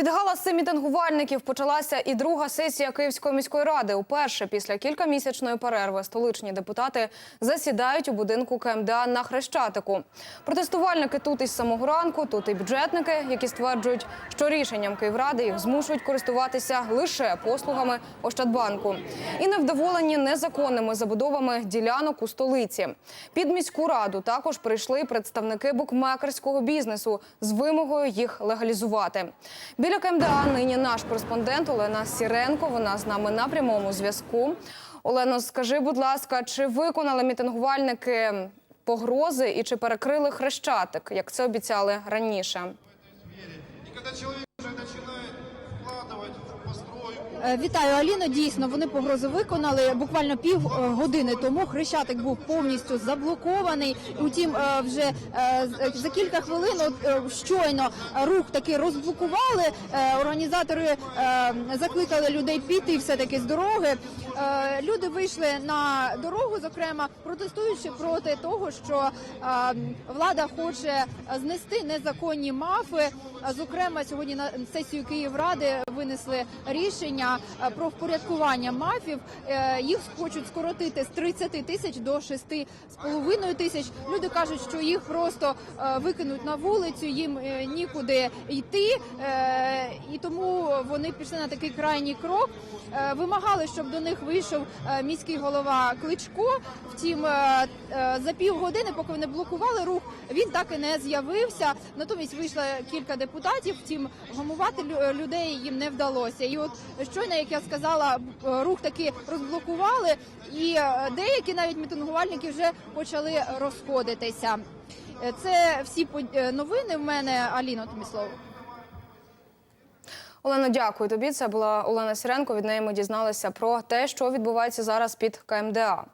Під галаси мітингувальників почалася і друга сесія Київської міської ради. Уперше після кількамісячної перерви столичні депутати засідають у будинку КМДА на Хрещатику. Протестувальники тут із самого ранку, тут і бюджетники, які стверджують, що рішенням Київради їх змушують користуватися лише послугами Ощадбанку. І невдоволені незаконними забудовами ділянок у столиці. Під міську раду також прийшли представники букмекерського бізнесу з вимогою їх легалізувати. Біля КМДА нині наш кореспондент Олена Сіренко. Вона з нами на прямому зв'язку. Олено, скажи, будь ласка, чи виконали мітингувальники погрози і чи перекрили хрещатик, як це обіцяли раніше? І коли чоловік вже починає вкладувати в постройку, Е, Вітаю, Аліно. Дійсно, вони погрозу виконали. Буквально пів е, години тому хрещатик був повністю заблокований. Утім, е, вже е, за кілька хвилин е, щойно рух таки розблокували. Е, Організатори е, закликали людей піти все таки з дороги. Е, Люди вийшли на дорогу, зокрема протестуючи проти того, що е, влада хоче знести незаконні мафи. Зокрема, сьогодні на сесію Київради винесли рішення е, про впорядкування мафів. Е, Їх хочуть скоротити з 30 тисяч до 6,5 тисяч. Люди кажуть, що їх просто е, викинуть на вулицю, їм нікуди йти, і тому вони пішли на такий крайній крок. Вимагали, щоб до них вийшов міський голова Кличко. Втім, за півгодини, поки вони блокували рух, він так і не з'явився. Натомість вийшло кілька депутатів. Втім, гамувати людей їм не вдалося. І от щойно, як я сказала, е, рух таки розблокували, і е, деякі навіть мітингувальники вже почали розходитися. Е, Це всі новини. В мене Аліно тобі слово. Олено, дякую тобі. Це була Олена Сіренко. Від неї ми дізналися про те, що відбувається зараз під КМДА.